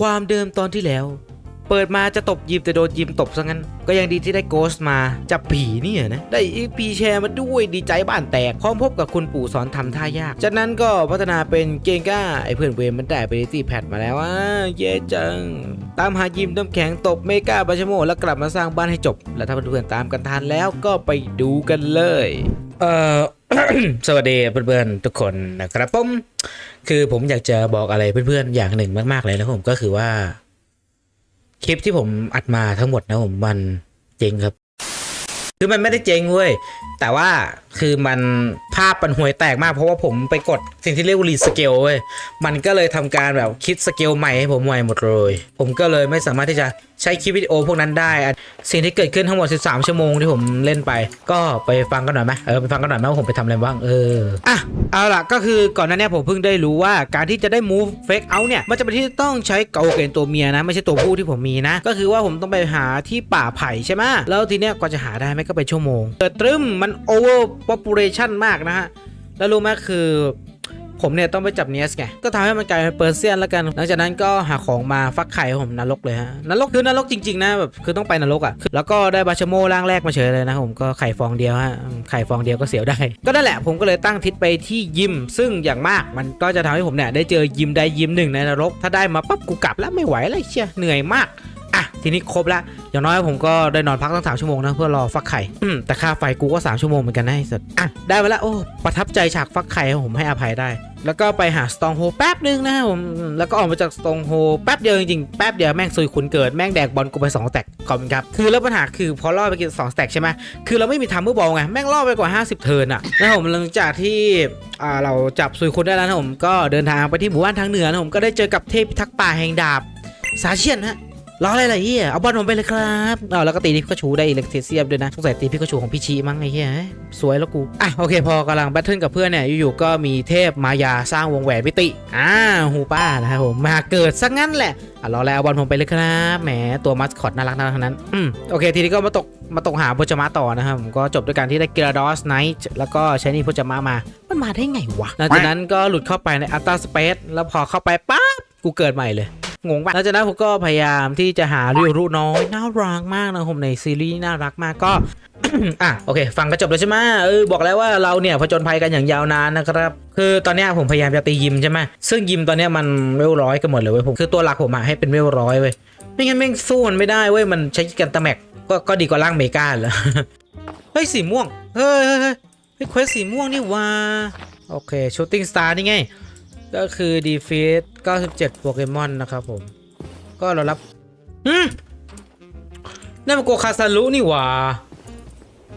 ความเดิมตอนที่แล้ว เปิดมาจะตบยิมแต่โดนยิมตบซะงั้น ก็ยังดีที่ได้โกส์มาจับผีเนี่ยนะ ได้อีพีแชร์มาด้วยดีใจบ้านแตกพร้อมพบกับคุณปู่สอนทำท่ายาก จากนั้นก็พัฒนาเป็นเกงก้า ไอเพื่อนเวรมันได้ไปที่แพดมาแล้วอะเย้จัง ตามหายิมน้ำแข็งตบเมกาบาชโม แล้วกลับมาสร้างบ้านให้จบ และถ้าเพื่อนๆตามกันทันแล้วก็ไปดูกันเลย เอ่อ สวัสดีเพื่อนๆทุกคนนะครับผมคือผมอยากจะบอกอะไรเพื่อนๆอย่างหนึ่งมากๆเลยนะผมก็คือว่า คลิปที่ผมอัดมาทั้งหมดนะผมมันเจ๊งครับ คือมันไม่ได้เจ๊งเว้ยแต่ว่า คือมันภาพมันห่วยแตกมากเพราะว่าผมไปกดสิ่งที่เรียกว่ารีสเกลเว้ย มันก็เลยทำการแบบคิดสเกลใหม่ให้ผมใหม่หมดเลย ผมก็เลยไม่สามารถที่จะใช้คลิปวิดีโอพวกนั้นได้ สิ่งที่เกิดขึ้นทั้งหมด 13 ชั่วโมงที่ผมเล่นไป ก็ไปฟังกันหน่อยไหมเออไปฟังกันหน่อยไหมว่าผมไปทำอะไรบ้าง เออ อะ เอาล่ะ ก็คือก่อนหน้านี้ผมเพิ่งได้รู้ว่าการที่จะได้ move fake out เนี่ย มันจะเป็นที่ต้องใช้เกาเกนตัวเมียนะ ไม่ใช่ตัวผู้ที่ผมมีนะ ก็คือว่าผมต้องไปหาที่ป่าไผ่ใช่ไหมแล้วทีเนี้ยกว่าจะหาได้ไม่ก็เป็นชั่วโมงเกิดตรึมมัน over population มากนะฮะ แล้วรู้ไหมคือผมเนี่ยต้องไปจับเนียสไง ก็ทำให้มันกลายเป็นเปอร์เซียนแล้วกัน หลังจากนั้นก็หาของมาฟักไข่ผมนรกเลยฮะ นรกคือนรกจริงๆนะแบบคือต้องไปนรกอะ แล้วก็ได้บาชโมร่างแรกมาเฉยเลยนะผมก็ไข่ฟองเดียวฮะ ไข่ฟองเดียวก็เสียวได้ ก็นั่นแหละผมก็เลยตั้งทิศไปที่ยิม ซึ่งอย่างมากมันก็จะทำให้ผมเนี่ยได้เจอยิมใดยิมหนึ่งในนรก ถ้าได้มาปั๊บกูกลับแล้วไม่ไหวเลยเชียเหนื่อยมาก ทีนี้ครบแล้วอย่างน้อยผมก็ได้นอนพักตั้งสามชั่วโมงนะเพื่อรอฟักไข่อืมแต่ค่าไฟกูก็สามชั่วโมงเหมือนกันนะไอ้สัสอะได้มาแล้วโอ้ประทับใจฉากฟักไข่ผมให้อภัยได้ แล้วก็ไปหาสตองโฮแป๊บนึงนะครับผมแล้วก็ออกมาจากสตองโฮแป๊บเดียวจริงๆแป๊บเดียวแม่งซุยขุนเกิดแม่งแดกบอลกูไปสองแตกขอบคุณครับคือแล้วปัญหาคือพอล่อไปกินสองแตกใช่ไหมคือเราไม่มีทัมเมอร์บอลไงแม่งล่อไปกว่า 50 เทิร์นอะนะครับผมหลังจากที่อ่าเราจับซุยขุนได้แล้วนะผมก็เดินทางไปที่หมู่บ้านทางเหนือนะผมก็ได้เจอกับเทพพิทักษ์ป่าแห่งดาบสาเชียนฮะ รออะไรล่ะเฮียเอาบอลผมไปเลยครับเอาแล้วก็ตีพิกาชูได้อิเล็กเทเซียมด้วยนะสงสัยตีพิกาชูของพี่ชีมั้งไอ้เฮียเอ้ยสวยแล้วกูอะโอเคพอกำลังแบทเทิลกับเพื่อนเนี่ยอยู่ๆก็มีเทพมายาสร้างวงแหวนมิติอ่าฮูป้านะครับผมมาเกิดซะงั้นแหละอะรอแล้วเอาบอลผมไปเลยครับแหมตัวมัสคอตน่ารักน่ารักทั้งนั้นอืมโอเคทีนี้ก็มาตกมาตกหาโพจมะต่อนะครับผมก็จบด้วยการที่ได้เกราดอสไนท์แล้วก็ใช้นี่โพจมะมา มันมาได้ไงวะหลังจากนั้นก็หลุดเข้าไปในอัลต a าสเปซแล้วพอเข้าไปปั๊บกูเกิดใหม่เลย งงปะหลังจากนั้นผมก็พยายามที่จะหาริวรุน้อยน่ารักมากนะผมในซีรีส์น่ารักมากก็อะโอเค ฟังก็จบแล้วใช่ไหมเออบอกแล้วว่าเราเนี่ยผจญภัยกันอย่างยาวนานนะครับคือตอนนี้ผมพยายามจะตียิมใช่ไหมซึ่งยิมตอนนี้มันเวลร้อยกันหมดเลยเว้ยผมคือตัวหลักผมอะให้เป็นเวลร้อยเว้ยไม่งั้นแม่งสู้มันไม่ได้เว้ยมันใช้กันตะแมกก็ก็ดีกว่าร่างเมกาแล้วเฮ้ยสีม่วงเฮ้ยเฮ้ยเฮ้ยเฮ้ยเควสสีม่วงนี่ว่าโอเคชูตติ้งสตาร์นี่ไง ก็คือดีฟีด97 โปเกมอนนะครับผม ก็เรารับอืมนั่นมันโกคาซารุนี่หว่า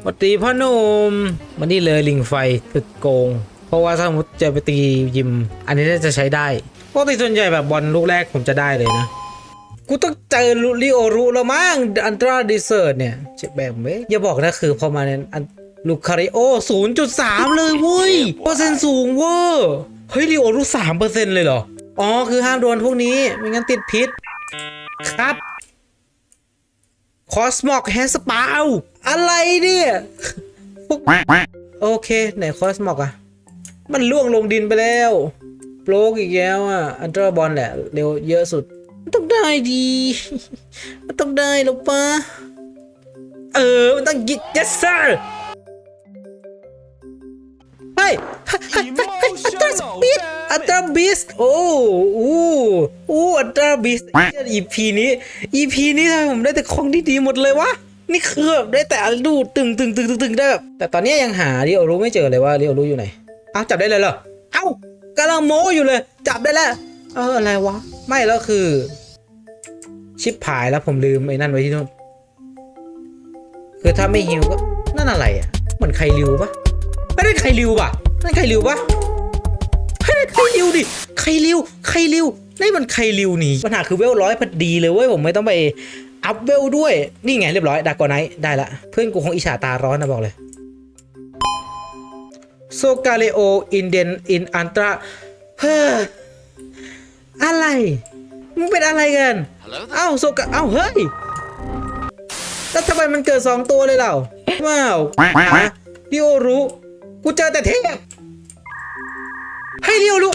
ปตีพ่อหนุ่มมันนี่เลยลิงไฟตึกโกง เพราะว่าถ้าสมมติจะไปตียิม อันนี้น่าจะใช้ได้ปกติส่วนใหญ่แบบบอลลูกแรกผมจะได้เลยนะ กูต้องเจอลูริโอรุแล้วมั้งอันตราดิเซอร์เนี่ยเจ็บแบบเว้ยอย่าบอกนะคือพอมาเนี่ยลูคาริโอ 0.3 เลยเว้ยเปอร์เซ็นต์สูงเวอร์ เฮ้ยริโอรุ3เปอร์เซ็นต์เลยเหรอ อ๋อ คือห้ามโดนพวกนี้ ไม่งั้นติดพิษ ครับ คอสมอกแฮสปาวอะไรเนี่ยพวกโอเค ไหนคอสมอกอะมันล่วงลงดินไปแล้วโปรกอีกแล้วอะอันตราบอลแหละ เร็วเยอะสุดมันต้องได้ดี มันต้องได้หรอปะเออ มันต้องยิ yes sir เฮ้ย สปีดอัตราบิสโอ้โอ้โอ้อัตราบิส EP นี้ EP นี้ทำไมผมได้แต่ของที่ดีหมดเลยวะนี่คือแบบได้แต่อะไรดูตึงตึงตึงตึงตึงได้แบบแต่ตอนนี้ยังหาเรียวรู้ไม่เจอเลยว่าเรียวรู้อยู่ไหนเอ้าจับได้เลยเหรอเอ้ากำลังโม้อยู่เลย จับได้แล้วเอออะไรวะ ไม่แล้วคือ ชิปผายแล้วผมลืมไอ้นั่นไว้ที่นู่นคือถ้าไม่ฮิวก็นั่นอะไรอะเหมือนไคริวปะไม่ได้ไคริวปะนั่นไคริวปะ เฮ้ยไคริวดิไคริวไคริวนี่มันไคริวนี่ปัญหาคือเวลร้อยพอดีเลยเว้ยผมไม่ต้องไปอัพเวลด้วย นี่ไงเรียบร้อยดากอไนท์ได้ละ เพื่อนกูคงอิจฉาตาร้อนนะบอกเลยโซกาเลโออินเดนอินอันตราเฮ้ออะไรมึงเป็นอะไรกันเอ้าโซกะเอ้าเฮ้ยแล้วทำไมมันเกิดสองตัวเลยเราว้าวฮะดิโอรู้กูเจอแต่เทพ ให้ดิโอรู้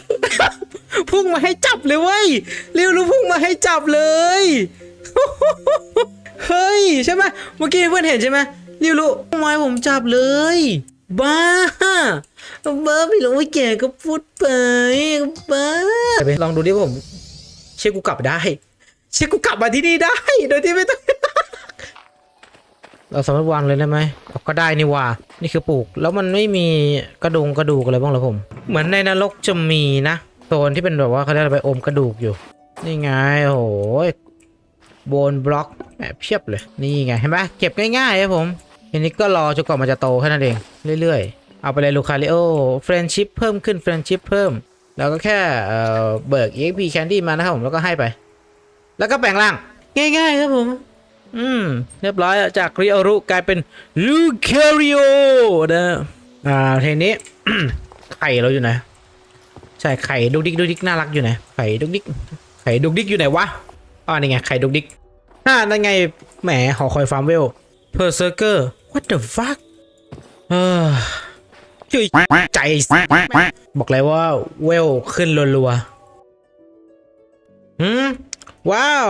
พุ่งมาให้จับเลยเว้ยเร็วรู้พุ่งมาให้จับเลย เฮ้ยใช่ไหมเมื่อกี้เพื่อนเห็นใช่ไหมเร็วรู้พุ่งมาให้ผมจับเลย บ้าบ้าพี่หลงไม่แก่ก็พูดไปบ้าไปลองดูดิว่าผม เชื่อกูกลับได้ เชื่อกูกลับมาที่นี่ได้ โดยที่ไม่ต้องเราสามารถวางเลยได้ไหมเอาก็ได้นี่หว่า นี่คือปลูก แล้วมันไม่มีกระดูงกระดูกอะไรบ้างเหรอผม เหมือนในนรกจะมีนะโซนที่เป็นแบบว่าเขาเรียกอะไปอมกระดูกอยู่ นี่ไงโอ้โหโบนบล็อกแหมเพียบเลย นี่ไงเห็นไหมเก็บง่ายๆครับผมทีนี้ก็รอจนกว่ามันจะโตแค่นั้นเอง เรื่อยๆ เอาไปเลยลูคาริโอเฟรนชิพเพิ่มขึ้นเฟรนชิพเพิ่ม แล้วก็แค่เอ่อเบิก EXP Candy มานะครับผมแล้วก็ให้ไป แล้วก็แปลงร่าง ง่ายๆครับผม อืม เรียบร้อยจากริโอรุกลายเป็นลูคาริโอนะอ่าทีนี้ ไข่เราอยู่ไหนใช่ไข่ดุกดิกดุกดิกน่ารักอยู่ไหนไข่ดุกดิกไข่ดุกดิกอยู่ไหนวะอ๋อนี่ไงไข่ดุกดิกอ่านั่นไงแหมหอคอยฟาร์มเวลเพอร์เซอร์เกอร์ what the fuck เออจุยใจ บอกเลยว่าเวลขึ้นรัวๆหืมว้าว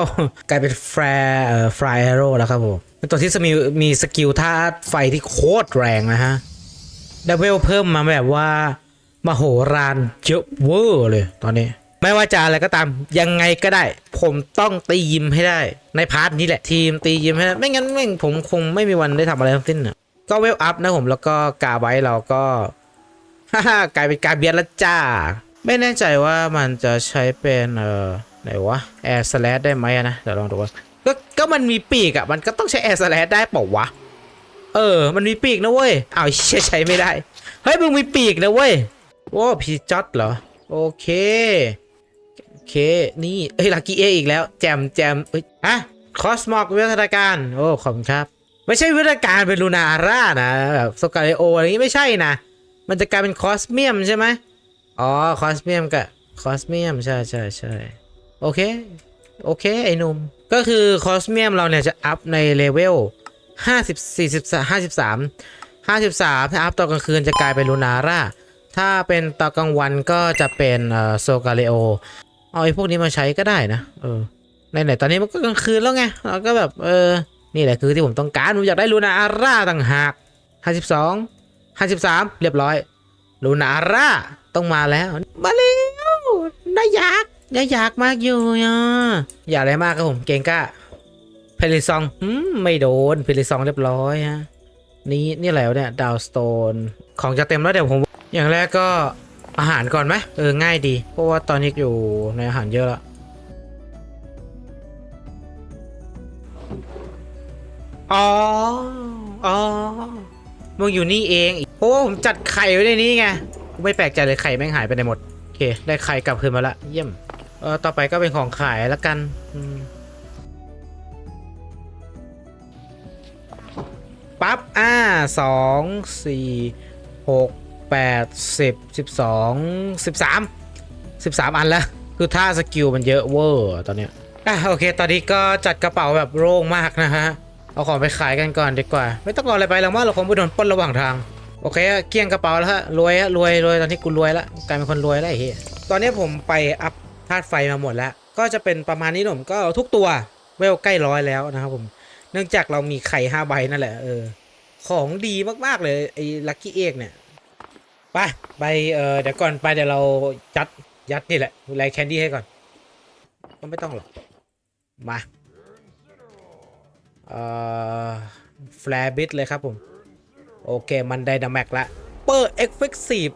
กลายเป็นแฟร์เอ่อฟรายแอโร่แล้วครับผมตัวที่มีมีสกิลท่าไฟที่โคตรแรงนะฮะได้เวลเพิ่มมาแบบว่า มโหฬารเยอะเวอร์เลยตอนนี้ ไม่ว่าจะอะไรก็ตามยังไงก็ได้ ผมต้องตียิมให้ได้ ในพาร์ทนี้แหละทีมตียิมให้ได้ไม่งั้นแม่งผมคงไม่มีวันได้ทำอะไรทั้งสิ้นนะก็เวลอัพนะผมแล้วก็กาไว้เราก็ฮ่าฮ่ากลายเป็นกาเบียดล้วจ้า ไม่แน่ใจว่ามันจะใช้เป็นเอ่อไหนวะแอร์สแลได้ไหมนะเดี๋ยวลองดูว่าก็ก็มันมีปีกอะมันก็ต้องใช้แอร์สแลได้เปล่าวะเออ มันมีปีกนะเว้ยอ้าวเชี่ยใช้ไม่ได้ เฮ้ยมึงมีปีกนะเว้ย โอ้พีจ็อตเหรอ โอเค โอเค นี่เฮ้ยลักกี้เออีกแล้ว แจมแจมเอ้ยฮะคอสมอกวิทยาการ โอ้ขอบคุณครับ ไม่ใช่วิทยาการเป็นลูนาร่านะแบบสกาเลโออะไรอย่างงี้ไม่ใช่นะ มันจะกลายเป็นคอสเมียมใช่ไหมอ๋อคอสเมียมกับคอสเมียมใช่ใช่ใช่โอเค โอเค ไอ้นุ่ม ก็คือคอสเมียมเราเนี่ยจะอัพในเลเวล50 40 53 53 ถ้าอัพตอนกลางคืนจะกลายเป็นลูนาร่า ถ้าเป็นตอนกลางวันก็จะเป็นโซกาเลโอ เอาไอ้พวกนี้มาใช้ก็ได้นะ เออในไหนๆตอนนี้มันก็กลางคืนแล้วไง เราก็แบบ เออ นี่แหละคือที่ผมต้องการ ผมอยากได้ลูนาร่าต่างหาก52 53เรียบร้อย ลูนาร่าต้องมาแล้ว มาแล้วน่าอยากน่าอยากมากอยู่อะอยากอะไรมากครับผม เก่งก้าเพลิซองอืมไม่โดนเพลิซองเรียบร้อยฮะ นี่นี่อะไรวะเนี่ย ดาวสโตน ของจะเต็มแล้วเดี๋ยวผม อย่างแรกก็อาหารก่อนไหมเออง่ายดี เพราะว่าตอนนี้อยู่ในอาหารเยอะแล้วอ๋อ อ๋อ มึงอยู่นี่เองเพราะว่าผมจัดไข่ไว้ในนี้ไงกูไม่แปลกใจเลยไข่แม่งหายไปไหนหมด โอเค ได้ไข่กลับคืนมาละ เยี่ยม เออต่อไปก็เป็นของขายแล้วกันอืมปั๊บ อ่าสองสี่หก แปดสิบสิบสองสิบสามสิบสามอันแล้ว คือท่าสกิลมันเยอะเวอร์ตอนเนี้ยอะโอเค ตอนนี้ก็จัดกระเป๋าแบบโล่งมากนะฮะ เอาของไปขายกันก่อนดีกว่า ไม่ต้องเออะไรไปหรอกมั้งเราคงไม่โดนปล้นระหว่างทาง โอเคเกลี้ยงกระเป๋าแล้วฮะรวยฮะรวยรวยตอนนี้กูรวยละกลายเป็นคนรวยแล้วไอ้เหี้ยตอนนี้ผมไปอัพธาตุไฟมาหมดแล้ว ก็จะเป็นประมาณนี้หนุ่มก็ทุกตัวเวลใกล้ร้อยแล้วนะครับผม เนื่องจากเรามีไข่ห้าใบนั่นแหละเออของดีมากๆเลยไอ้ลัคกี้เอกเนี่ย ไปไปเออเดี๋ยวก่อนไปเดี๋ยวเรายัดยัดนี่แหละแลแคนดี้ให้ก่อนก็ไม่ต้องหรอกมาเอ่อแฟร์บิทเลยครับผม โอเคมันไดนาแม็กละเปอร์เอฟเฟกซีฟ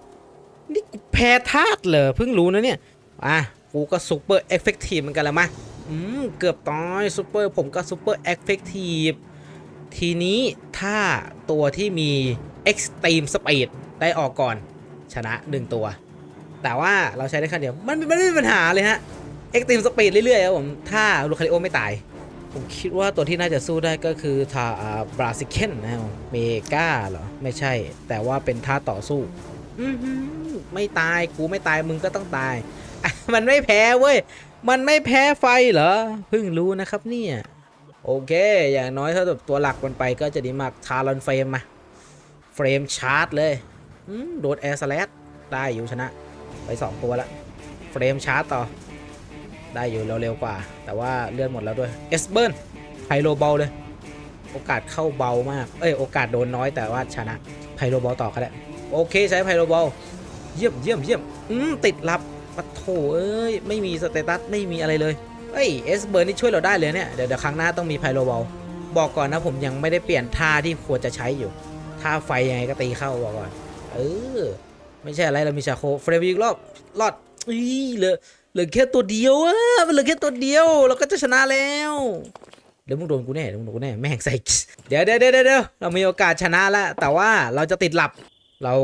นี่แพ้ธาตุเหรอเพิ่งรู้นะเนี่ย อะ กูก็ซูเปอร์เอฟเฟกตีฟเหมือนกันละมาอืม เกือบตายซูเปอร์ผมก็ซูเปอร์เอฟเฟกตีฟทีนี้ถ้าตัวที่มี Extreme Speed ได้ออกก่อนชนะ 1 ตัว แต่ว่าเราใช้ได้แค่เดียวมันมันไม่มีปัญหาเลยฮะ Extreme Speed เรื่อยๆครับผม ถ้าลูคาริโอไม่ตาย ผมคิดว่าตัวที่น่าจะสู้ได้ก็คือทาบราซิเคนนะครับเมกาเหรอ ไม่ใช่ แต่ว่าเป็นท่าต่อสู้ไม่ตายกูไม่ตายมึงก็ต้องตาย มันไม่แพ้เว้ย มันไม่แพ้ไฟเหรอ เพิ่งรู้นะครับเนี่ย โอเค อย่างน้อยถ้าตัวหลักมันไปก็จะดีมากทารอนเฟรมมา เฟรมชาร์จเลย โดดแอร์สแลดได้อยู่ชนะ ไป 2 ตัวละเฟรมชาร์จต่อ ได้อยู่เร็วๆกว่า แต่ว่าเลื่อนหมดแล้วด้วยเอสเบิร์นไพโลบอลเลย โอกาสเข้าเบามาก เอ้ย โอกาสโดนน้อยแต่ว่าชนะไพโลบอลต่อก็ได้ โอเคใช้ไพโลบอลเยี่ยมเยี่ยมเยี่ยมอืมติดลับปะโถเอ้ย ไม่มีสเตตัส ไม่มีอะไรเลยเอ้ยเอสเบิร์นนี่ช่วยเราได้เลยเนี่ย เดี๋ยวเดี๋ยวครั้งหน้าต้องมีไพโลบอลบอกก่อนนะผมยังไม่ได้เปลี่ยนท่าที่ควรจะใช้อยู่ ท่าไฟยังไงก็ตีเข้าบอกก่อน เออ ไม่ใช่อะไรเรามีชาโคเฟรมอีกรอบรอดอีเหลือเหลือแค่ตัวเดียวอะมันเหลือแค่ตัวเดียว เราก็จะชนะแล้วเดี๋ยวมึงโดนกูแน่เดี๋ยวมึงโดนกูแน่แม่งใส่เดี๋ยวเดี๋ยวเดี๋ยวเดี๋ยวเรามีโอกาสชนะแล้วแต่ว่าเราจะติดหลับเรา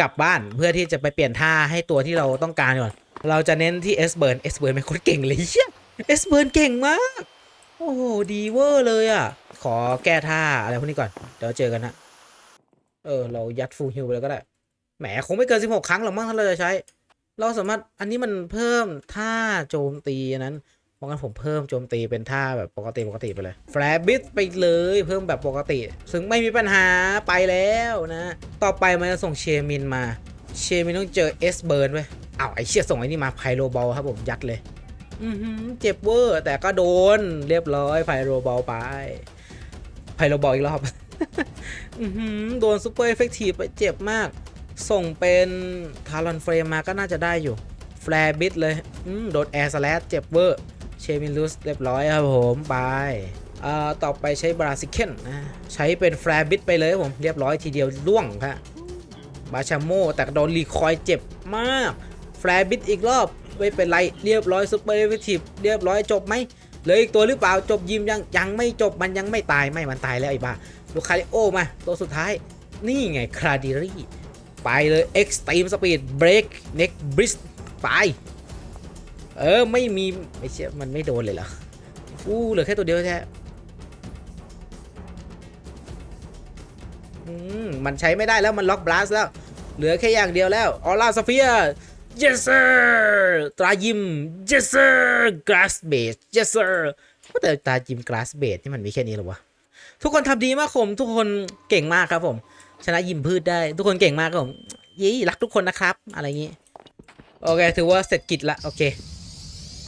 กลับบ้านเพื่อที่จะไปเปลี่ยนท่าให้ตัวที่เราต้องการก่อนเราจะเน้นที่เอสเบิร์นเอสเบิร์นเป็นคนเก่งเลยเฮียเอสเบิร์นเก่งมากโอ้โหดีเวอร์เลยอะขอแก้ท่าอะไรพวกนี้ก่อนเดี๋ยวเจอกันนะเออเรายัดฟูลฮิลไปเลยก็ได้ แหมคงไม่เกิน 16 ครั้งหรอกมั้งถ้าเราจะใช้ เราสามารถอันนี้มันเพิ่มท่าโจมตีนั้นเพราะงั้นผมเพิ่มโจมตีเป็นท่าแบบปกติปกติไปเลยแฟร์บิสไปเลยเพิ่มแบบปกติ ซึ่งไม่มีปัญหาไปแล้วนะ ต่อไปมันจะส่งเชมินมา เชมินต้องเจอเอสเบิร์นไว้อ้าวไอเชี่ยส่งไอ้นี่มาไพโรบอลครับผมยัดเลยอือเจ็บเวอร์แต่ก็โดนเรียบร้อยไพโรบอลไปไพโรบอลอีกรอบอือโดนซูเปอร์เอฟเฟกตีฟไปเจ็บมาก ส่งเป็นทารอนเฟรมมาก็น่าจะได้อยู่แฟร์บิดเลยอืมโดนแอร์สแลชเจ็บเวอร์เชมิลุสเรียบร้อยครับผมไปอ่าต่อไปใช้บราซิเคนนะใช้เป็นแฟร์บิดไปเลยครับผมเรียบร้อยทีเดียวล่วงครับบาชาโมแต่โดนรีคอยเจ็บมากแฟร์บิดอีกรอบไม่เป็นไรเรียบร้อยซูเปอร์เอฟเฟกตีฟเรียบร้อยจบไหมเหลืออีกตัวหรือเปล่าจบยิมยังยังไม่จบมันยังไม่ตายไม่มันตายแล้วไอ้บ้าลูคาริโอมาตัวสุดท้ายนี่ไงคราดิรี่ ไปเลย Extreme Speed Break Neck b r i d g ไป เออ ไม่มี ไม่เชื่อมันไม่โดนเลยเหรอ อู้เหลือแค่ตัวเดียวแท้อืมมันใช้ไม่ได้แล้วมันล็อกบลัสแล้ว เหลือแค่อย่างเดียวแล้วออร่าสเฟีย yes sir ตรายิม yes sir glass base yes sir ว่าแต่ตรายิม glass base นี่มันมีแค่นี้เหรอวะ ทุกคนทำดีมากผม ทุกคนเก่งมากครับผม ชนะยิมพืชได้ ทุกคนเก่งมากครับผมยี่รักทุกคนนะครับ อะไรอย่างงี้ โอเค ถือว่าเสร็จกิจละ โอเค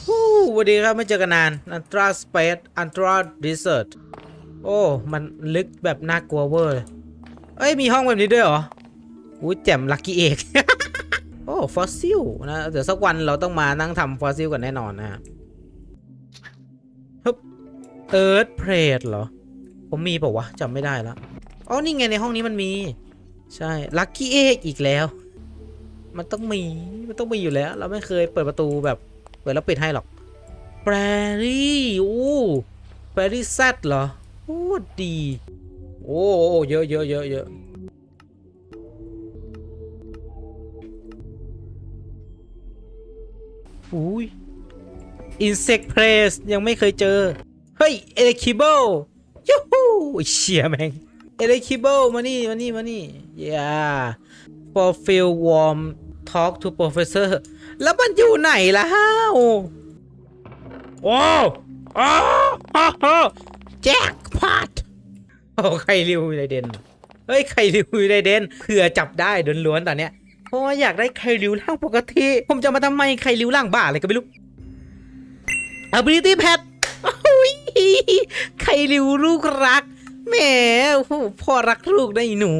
ฮสวัสดีครับ ไม่เจอกันนานอันตราสเปซอันตราดิเซอร์โอ้ มันลึกแบบน่ากลัวเวอร์เอ้ย มีห้องแบบนี้ด้วยเหรออุ้ยแจ่มลักกี้เอกโอ้ฟอสซิลนะเดี๋ยวสักวันเราต้องมานั่งทำฟอสซิลกันแน่นอนนะฮะฮึบเอิร์ธเพลทเหรอ ผมมีเปล่าวะจำไม่ได้แล้ว อ๋อนี่ไงในห้องนี้มันมี ใช่ลัคกี้เอกอีกแล้ว มันต้องมี มันต้องมีอยู่แล้ว เราไม่เคยเปิดประตูแบบเปิดแล้วปิดให้หรอกแปรรี่อู้แปรรี่แซดเหรอโอ้ดี โอ้เยอะเยอะเยอะเยอะอุ้ย Insect Place ยังไม่เคยเจอ เฮ้ย e l e c t r i b l e ยูฮูเชียแม่ง e l e c t r i b l e มานี่มานี่มานี่ yeah for feel warm talk to professor แล้วมันอยู่ไหนล่ะฮะโอ้โอ้โอ้โหแจ็คพอตโอ้ใครริวอยู่ในเดนเฮ้ยใครริวอยู่ในเดนเผื่อจับได้ล้วนๆตอนเนี้ยเพราะว่าอยากได้ใครริวร่างปกติ ผมจะมาทำไมใครริวร่างบ้าอะไรก็ไม่รู้ ability pad อุ๊ยใครริวลูกรัก แหมโอ้โหพ่อรักลูกได้หนู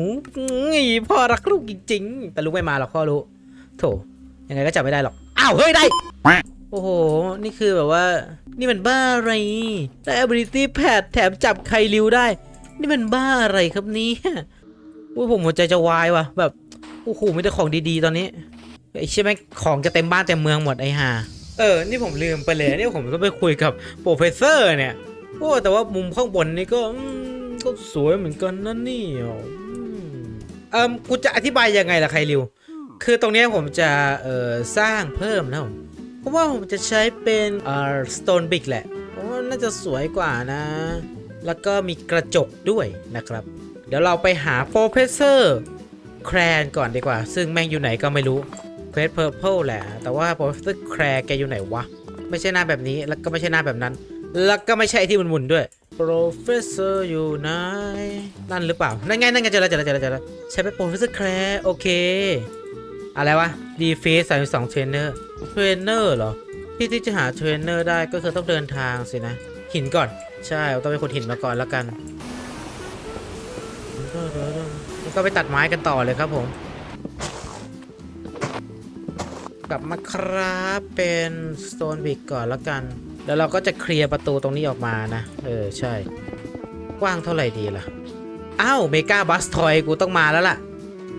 งี้พ่อรักลูกจริงๆ แต่ลูกไม่มาหรอกพ่อรู้โถยังไงก็จับไม่ได้หรอก อ้าว เฮ้ย ได้ โอ้โห นี่คือแบบว่า นี่มันบ้าอะไรได้ ability pad แถมจับใครริวได้ นี่มันบ้าอะไรครับนี่อุ้ยผมหัวใจจะวายว่ะ แบบ โอ้โหมีแต่ของดีๆ ตอนนี้ ไอ้ใช่ไหมของจะเต็มบ้านเต็มเมืองหมดไอ้ห่า เออ นี่ผมลืมไปเลย นี่ผมต้องไปคุยกับโปรเฟสเซอร์เนี่ย โอ้ แต่ว่ามุมข้างบนนี่ก็ ก็สวยเหมือนกันนั่นนี่ยอืมเอิมกูจะอธิบายยังไงล่ะใครริว คือตรงเนี้ยผมจะเอ่อสร้างเพิ่มนะผมเพราะว่าผมจะใช้เป็นเอ่อ stone brick แหละเพราะว่าน่าจะสวยกว่านะ แล้วก็มีกระจกด้วยนะครับ เดี๋ยวเราไปหาโปรเฟสเซอร์แครนก่อนดีกว่า ซึ่งแม่งอยู่ไหนก็ไม่รู้เควสเพอร์เพลแหละ แต่ว่าโปรเฟสเซอร์แครแกอยู่ไหนวะ ไม่ใช่หน้าแบบนี้แล้วก็ไม่ใช่หน้าแบบนั้น แล้วก็ไม่ใช่ไอ้ที่หมุนๆด้วย professor อยู่ไหนนั่นหรือเปล่า นั่นไง นั่นไงเจอแล้วเจอแล้วเจอแล้วเจอแล้วใช้เป็น professor แครโอเค อะไรวะดีเฟสสามสองเทรนเนอร์ เทรนเนอร์เหรอ ที่ที่จะหาเทรนเนอร์ได้ก็คือต้องเดินทางสินะ หินก่อน ใช่เราต้องไปขุดหินมาก่อนแล้วกัน แล้วก็ไปตัดไม้กันต่อเลยครับผม กลับมาครับเป็นสโตนบิกก่อนแล้วกัน แล้วเราก็จะเคลียร์ประตูตรงนี้ออกมานะ เออ ใช่ กว้างเท่าไหร่ดีล่ะ อ้าวเมกาบัสทอยกูต้องมาแล้วล่ะ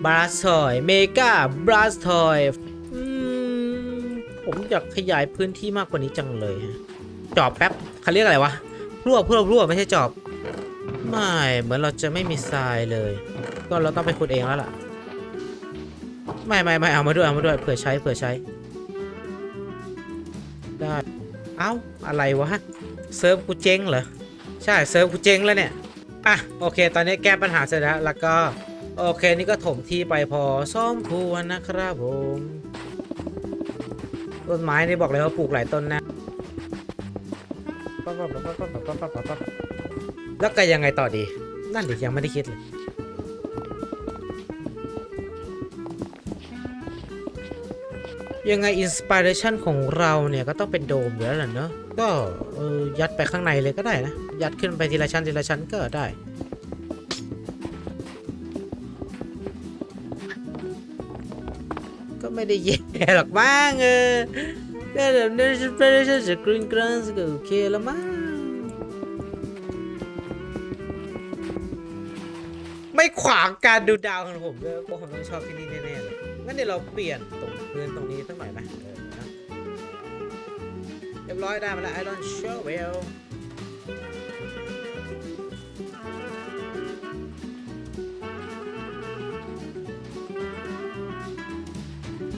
บัสทอยเมกาบัสทอยผมอยากขยายพื้นที่มากกว่านี้จังเลยฮะจอบแป๊บเขาเรียกอะไรวะพรวบพรวบพรวไม่ใช่จอบ ไม่เหมือนเราจะไม่มีทรายเลย ก็เราต้องไปขุดเองแล้วล่ะ ไม่ไม่ไม่เอามาด้วยเอามาด้วยเผื่อใช้เผื่อใช้ได้ เอ้า อะไรวะ เซิร์ฟกูเจ๊งเหรอ ใช่ เซิร์ฟกูเจ๊งแล้วเนี่ย อะ โอเค ตอนนี้แก้ปัญหาเสร็จแล้ว แล้วก็ โอเค นี่ก็ถมที่ไปพอซ่อมควรนะครับผม ต้นไม้นี่บอกเลยว่าปลูกหลายต้นนะ แล้วก็ยังไงต่อดี นั่นดิยังไม่ได้คิดเลย ยังไงอินสปิเรชันของเราเนี่ยก็ต้องเป็นโดมอยู่แล้วแหละเนอะก็ยัดไปข้างในเลยก็ได้นะ ยัดขึ้นไปทีละชั้นทีละชั้นก็ได้ก็ไม่ได้แย่หรอกมั้งเออแค่แบบนี้อินสปิเรชันจากรีนกรันส์ก็โอเคแล้วมั้งไม่ขวางการดูดาวของผมด้วยเพราะผมต้องชอบที่นี่แน่ๆเลยงั้นเดี๋ยวเราเปลี่ยน พื้นตรงนี้สักหน่อยไหมเออนะเรียบร้อยได้มาแล้ว Iron Shovel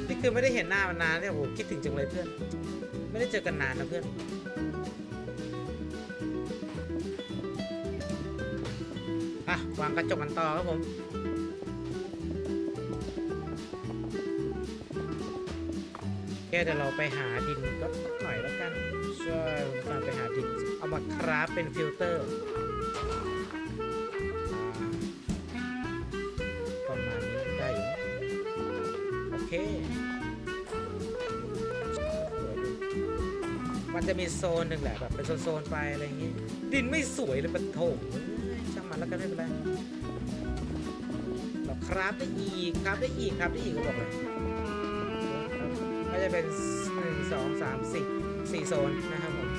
นี่คือไม่ได้เห็นหน้ามันนานเนี่ยโหคิดถึงจังเลยเพื่อน ไม่ได้เจอกันนานนะเพื่อนอะวางกระจกกันต่อครับผม แค่เดี๋ยวเราไปหาดินก็หน่อยแล้วกันช่ผมกำลังไปหาดิน เอามาคราฟเป็นฟิลเตอร์ประมาณนี้ได้อยู่โอเค มันจะมีโซนหนึ่งแหละแบบเป็นโซนๆไปอะไรอย่างงี้ดินไม่สวยเลยมันโถงช่างมันแล้วกันไม่เป็นไรเราคราฟได้อีกคราฟได้อีกคราฟได้อีกก็บอกเลย จะเป็นหนึ่งสองสามสี่สี่โซนนะครับผม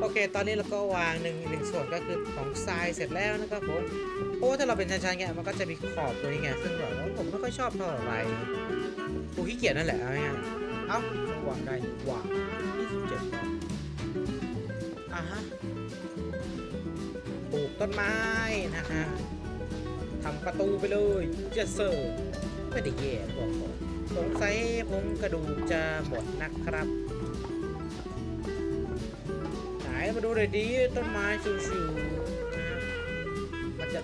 โอเค ตอนนี้เราก็วางหนึ่งหนึ่งส่วนก็คือของทรายเสร็จแล้วนะครับผมเพราะว่าถ้าเราเป็นชั้นๆเงี้ยมันก็จะมีขอบตัวนี้ไงซึ่งแบบว่าผมไม่ค่อยชอบเท่าไหร่กูขี้เกียจนั่นแหละเอาง่ายๆเอ้าวางได้วางยี่สิบเจ็ดอะฮะปลูกต้นไม้นะฮะ ทำประตูไปเลยเจสเซอร์ไม่ได้แย่บอกก่อนสงสัยผมกระดูกจะหมดนะครับไหนมาดูเลยดีต้นไม้ชิวๆนะมันจะ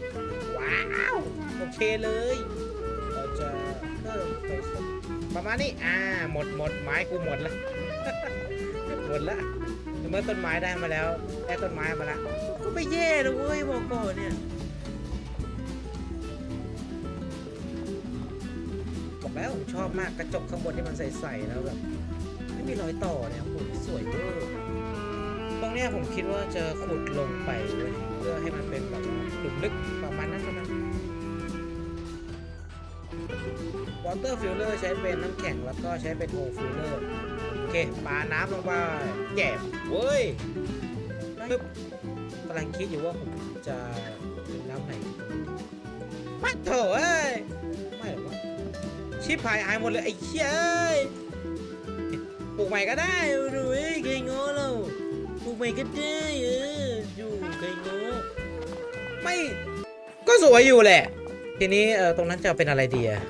ว้าวโอเคเลย เราจะเพิ่มไปสักประมาณนี้อ่าหมดหมดไม้กูหมดละหมดละเมื่อต้นไม้ได้มาแล้วได้ต้นไม้มาล้วก็ไม่แย่นะเว้ยบอกก่อนเนี่ย บแล้วผมชอบมากกระจกข้างบนที่มันใสๆแล้วแบบไม่มีรอยต่อเนี่ยโอ้โหสวยเวอร์ตรงเนี้ยผมคิดว่าจะขุดลงไปเว้ยเพื่อให้มันเป็นแบบหลุมลึกประมาณนั้นประมาณวอเตอร์ฟิลเลอร์ใช้เป็นน้ำแข็งแล้วก็ใช้เป็นโอฟิลเลอร์โอเคปาน้ำลงไปแจ็บเว้ยปึ๊บกำลังคิดอยู่ว่าผมจะเป็นน้ำไหนปัดโถเอ้ยไม่หรอกวะ ชิบหายหายหมดเลยไอ้เชี่ยเอ้ยปลูกใหม่ก็ได้ดูเอ้ยเคยงอเราปลูกใหม่ก็ได้เอออยู่เคยงอไม่ก็สวยอยู่แหละ ทีนี้เออตรงนั้นจะเป็นอะไรดีอะ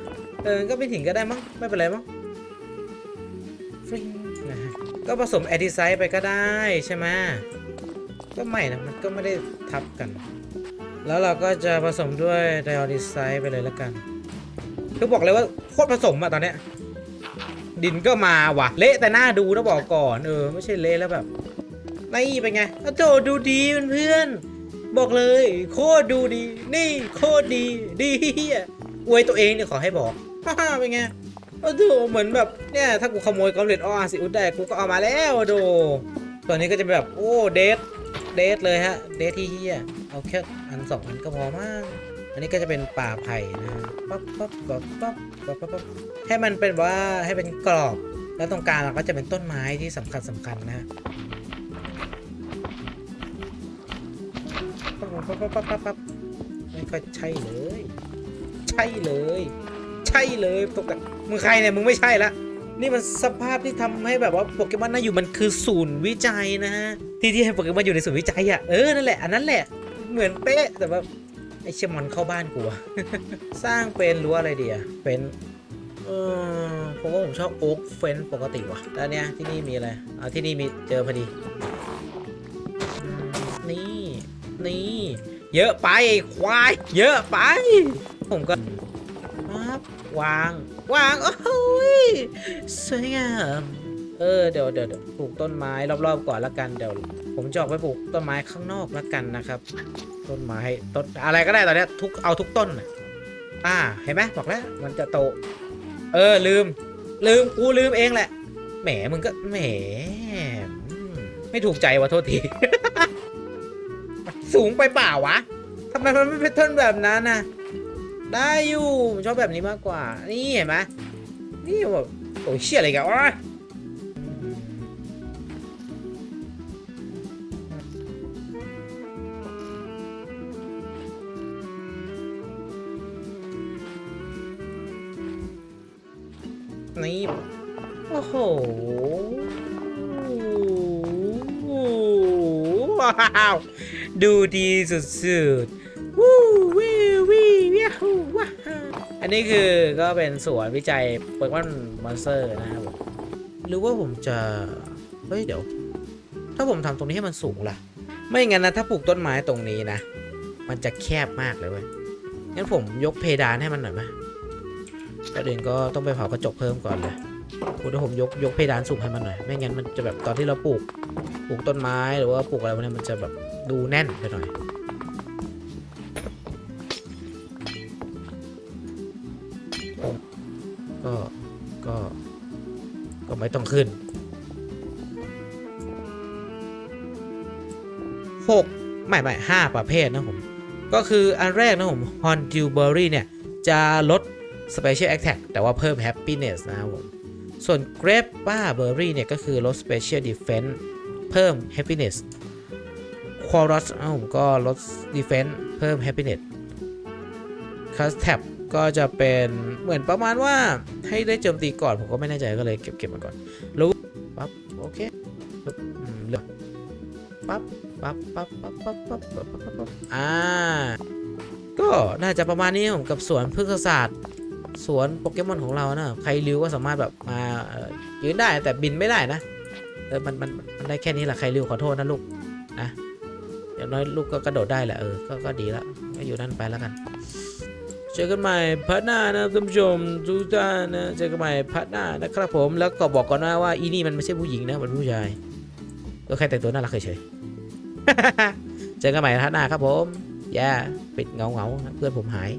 เออก็เป็นหินก็ได้มั้งไม่เป็นไรมั้งฟริงนะก็ผสมแอดิไซด์ไปก็ได้ใช่ไหมก็ไม่นะมันก็ไม่ได้ทับกัน แล้วเราก็จะผสมด้วยไดออดิไซด์ไปเลยแล้วกัน คือบอกเลยว่าโคตรผสมอะตอนเนี้ย ดินก็มาว่ะ เละแต่หน้าดูนะบอกก่อน เออ ไม่ใช่เละแล้วแบบนี่เป็นไงอ้วโถดูดีเพื่อนบอกเลย โคตรดูดี นี่โคตรดี ดีเฮียอวยตัวเองเนี่ยขอให้บอกฮ่าเป็นไงโอ้โหเหมือนแบบเนี่ยถ้ากูขโมยกอมเลตออาซิอุดได้กูก็เอามาแล้วโดตัวนี้ก็จะแบบโอ้เดทเดทเลยฮะ เดทที่เฮียเอาแค่อันสองอันก็พอมาก อันนี้ก็จะเป็นป่าไผ่นะปั๊บปั๊บปั๊บปั๊บปั๊บปั๊บปั๊บให้มันเป็นว่าให้เป็นกรอบ แล้วตรงกลางเราก็จะเป็นต้นไม้ที่สำคัญสำคัญนะฮะปั๊บปั๊บปั๊บปั๊บปั๊บปั๊บไม่ค่อยใช่เลย ใช่เลย ใช่เลยตกแต่มึงใครเนี่ยมึงไม่ใช่ละนี่มันสภาพที่ทำให้แบบว่าโปเกมอนน่าอยู่มันคือศูนย์วิจัยนะฮะที่ที่ให้โปเกมอนอยู่ในศูนย์วิจัยอะเออนั่นแหละอันนั้นแหละเหมือนเป๊ะแต่ว่าไอเชยมอนเข้าบ้านกูอะสร้างเป็นรั้วอะไรดีอะเป็นเออผมว่าผมชอบโอ๊กเฟนปกติว่ะแล้วเนี่ยที่นี่มีอะไรอ่าที่นี่มีเจอพอดี นี่นี่ เยอะไปควาย เยอะไป ผมก็ปั๊บวางวางโอ้ยสวยงาม เออเดี๋ยวเดี๋ยวเดี๋ยวปลูกต้นไม้รอบๆก่อนละกันเดี๋ยว ผมจะออกไปปลูกต้นไม้ข้างนอกละกันนะครับ ต้นไม้ต้นอะไรก็ได้ตอนนี้ทุกเอาทุกต้นอ่าเห็นไหมบอกแล้วมันจะโต เออลืม ลืมกูลืมเองแหละแหมมึงก็แหมไม่ถูกใจวะโทษที สูงไปเปล่าวะทำไมมันไม่เป็นต้นแบบนั้นนะได้อยู่ผมชอบแบบนี้มากกว่า นี่เห็นไหมนี่แบบโอ้ยเชี่ยอะไรกันวะ นี่โอ้โหว้าว ดูดีสุดๆวู้วิววิววิวว้าอันนี้คือก็เป็นสวนวิจัยโปเกมอนมอนสเตอร์นะครับผมหรือว่าผมจะ เฮ้ย เดี๋ยว ถ้าผมทำตรงนี้ให้มันสูงล่ะ ไม่งั้นนะ ถ้าปลูกต้นไม้ตรงนี้นะ มันจะแคบมากเลยเว้ยงั้นผมยกเพดานให้มันหน่อยไหม ประเด็นก็ต้องไปเผากระจกเพิ่มก่อนเลยคุณผมยกยกเพดานสูงให้มันหน่อย ไม่งั้นมันจะแบบตอนที่เราปลูกปลูกต้นไม้หรือว่าปลูกอะไรพวกนี้มันจะแบบดูแน่นไปหน่อย ก็ก็ก็ไม่ต้องขึ้นหกไม่ไม่ห้าประเภทนะผม ก็คืออันแรกนะผม h o n d u b e r r y เนี่ย จะลด Special Attack แต่ว่าเพิ่ม Happiness นะครับผมส่วน Grape Berry เนี่ยก็คือลด Special Defense เพิ่ม happiness q u a r u s อะผมก็ลด defense เพิ่ม happiness c a s t tab ก็จะเป็นเหมือนประมาณว่าให้ได้โจมตีก่อน ผมก็ไม่แน่ใจก็เลยเก็บเก็บมันก่อนรู้ปั๊บโอเคเลือกปั๊บปั๊บปั๊บปั๊บปั๊บปั๊บปั๊บปั๊บปั๊บปั๊บอ่าก็น่าจะประมาณนี้ครับผมกับสวนพฤกษศาสตร์ สวนโปเกมอนของเรานะใครริ้วก็สามารถแบบมายืนได้แต่บินไม่ได้นะเออมันมันมันได้แค่นี้แหละใครริวขอโทษนะลูกนะอย่างน้อยลูกก็กระโดดได้แหละเออก็ก็ดีแล้วก็อยู่นั่นไปแล้วกันเจอกันใหม่พัดหน้านะท่านผู้ชมทุกท่านนะเจอกันใหม่พัดหน้านะครับผมแล้วก็บอกก่อนนะว่าอีนี่มันไม่ใช่ผู้หญิงนะมันผู้ชายก็แค่แต่งตัวน่ารักเฉยๆเจอกันใหม่พัดหน้าครับผมอย่าปิดเงาเงาเพื่อนผมหาย